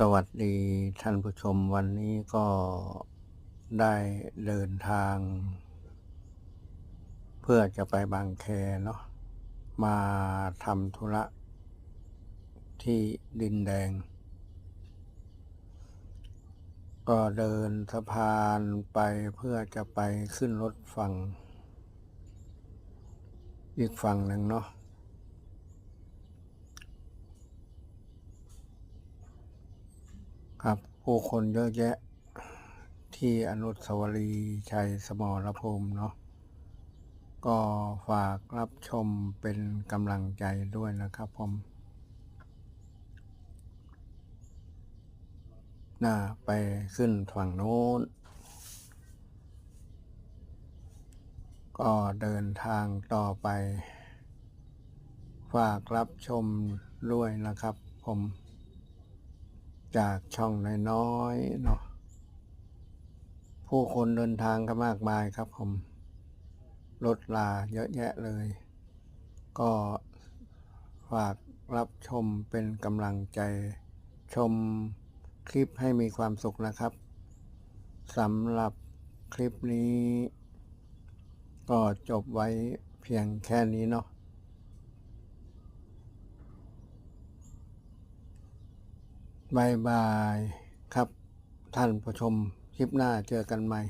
สวัสดีท่านผู้ชมวันนี้ก็ได้เดินทาง เพื่อจะไปบางแคเนาะมาทำธุระ ที่ดินแดง ก็เดินสะพานไปเพื่อจะไปขึ้นรถฝั่ง อีกฝั่งหนึ่งเนาะ ครับผู้คนเยอะแยะที่อนุสาวรีย์ชัยสมรภูมิเนาะก็ฝากรับชมเป็นกำลังใจด้วยนะครับผมน่าไปขึ้นฝั่งโน้น ก็เดินทางต่อไป ฝากรับชมด้วยนะครับผม จากช่องน้อยๆเนาะผู้คนเดินทางก็มากมายครับผม รถลาเยอะแยะเลย ก็ฝากรับชมเป็นกำลังใจ ชมคลิปให้มีความสุขนะครับสำหรับคลิปนี้ ก็จบไว้เพียงแค่นี้เนาะ บายบายครับ ท่านผู้ชมคลิปหน้าเจอกันใหม่